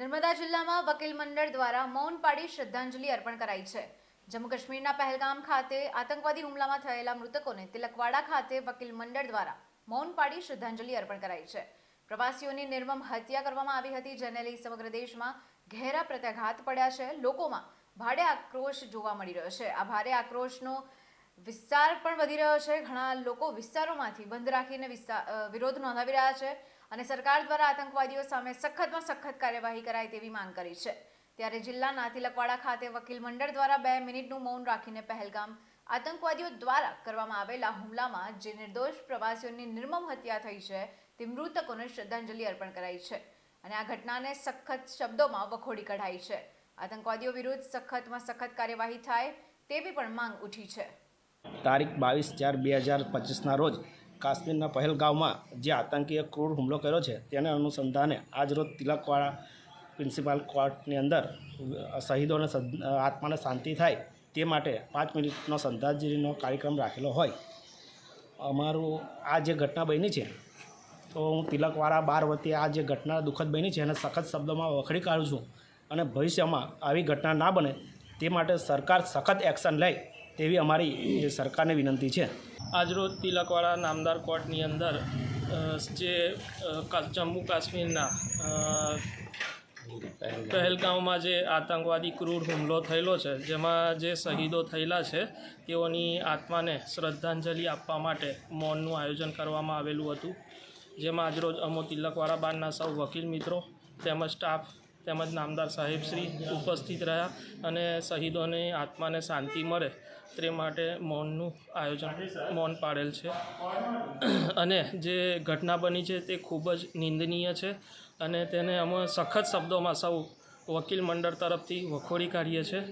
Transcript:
નર્મદા જિલ્લામાં વકીલ મંડળ દ્વારા મૌન પાડી શ્રદ્ધાંજલિ અર્પણ કરાઈ છે. જમ્મુ કાશ્મીરના પહેલગામ ખાતે આતંકવાદી હુમલામાં થયેલા મૃતકોને તિલકવાડા ખાતે વકીલ મંડળ દ્વારા મૌન પાડી શ્રદ્ધાંજલિ અર્પણ કરાઈ છે. પ્રવાસીઓની નિર્મમ હત્યા કરવામાં આવી હતી, જેને લઈ સમગ્ર દેશમાં ઘેરા પ્રત્યાઘાત પડ્યા છે. લોકોમાં ભારે આક્રોશ જોવા મળી રહ્યો છે. આ ભારે આક્રોશનો વિસ્તાર પણ વધી રહ્યો છે. ઘણા લોકો વિસ્તારોમાંથી બંધ રાખીને વિરોધ નોંધાવી રહ્યા છે અને સરકાર દ્વારા આતંકવાદીઓ સામે સખતમાં સખત કાર્યવાહી કરાય તેવી માંગ કરી છે. ત્યારે જિલ્લાના તિલકવાડા ખાતે વકીલ મંડળ દ્વારા બે મિનિટનું મૌન રાખીને પહેલગામ આતંકવાદીઓ દ્વારા કરવામાં આવેલા હુમલામાં જે નિર્દોષ પ્રવાસીઓની નિર્મમ હત્યા થઈ છે, તે મૃતકોને શ્રદ્ધાંજલિ અર્પણ કરાઈ છે અને આ ઘટનાને સખત શબ્દોમાં વખોડી કઢાઈ છે. આતંકવાદીઓ વિરુદ્ધ સખતમાં સખત કાર્યવાહી થાય તેવી પણ માંગ ઉઠી છે. તારીખ બાવીસ ચાર બે હજાર પચીસના રોજ કાશ્મીરના પહેલગાંવમાં જે આતંકીએ ક્રૂર હુમલો કર્યો છે તેને અનુસંધાને આજરોજ તિલકવાળા પ્રિન્સિપાલ કોર્ટની અંદર શહીદોને આત્માને શાંતિ થાય તે માટે પાંચ મિનિટનો શ્રદ્ધાંજલિનો કાર્યક્રમ રાખેલો હોય. અમારું આ જે ઘટના બની છે, તો હું તિલકવાળા બાર વતી આ જે ઘટના દુઃખદ બની છે એને સખત શબ્દોમાં વખડી કાઢું છું અને ભવિષ્યમાં આવી ઘટના ના બને તે માટે સરકાર સખત એક્શન લે તેવી અમારી સરકારને વિનંતી છે. આજરોજ તિલકવાડા નામદાર કોર્ટની અંદર જે જમ્મુ કાશ્મીરના પહેલગામમાં જે આતંકવાદી ક્રૂર હુમલો થયેલો છે, જેમાં જે શહીદો થયેલા છે, તેઓની આત્માને શ્રદ્ધાંજલિ આપવા માટે મૌનનું આયોજન કરવામાં આવેલું હતું. જેમાં આજરોજ અમો તિલકવાડા બારના સૌ વકીલ મિત્રો તેમજ સ્ટાફ તેમજ નામદાર સાહેબ શ્રી ઉપસ્થિત રહ્યા અને શહીદોની આત્માને શાંતિ મળે તે માટે મૌનનું આયોજન મૌન પાડેલ છે. અને જે ઘટના બની છે તે ખૂબ જ નિંદનીય છે અને તેને અમે સખત શબ્દોમાં સૌ વકીલ મંડળ તરફથી વખોડી કાઢીએ છીએ.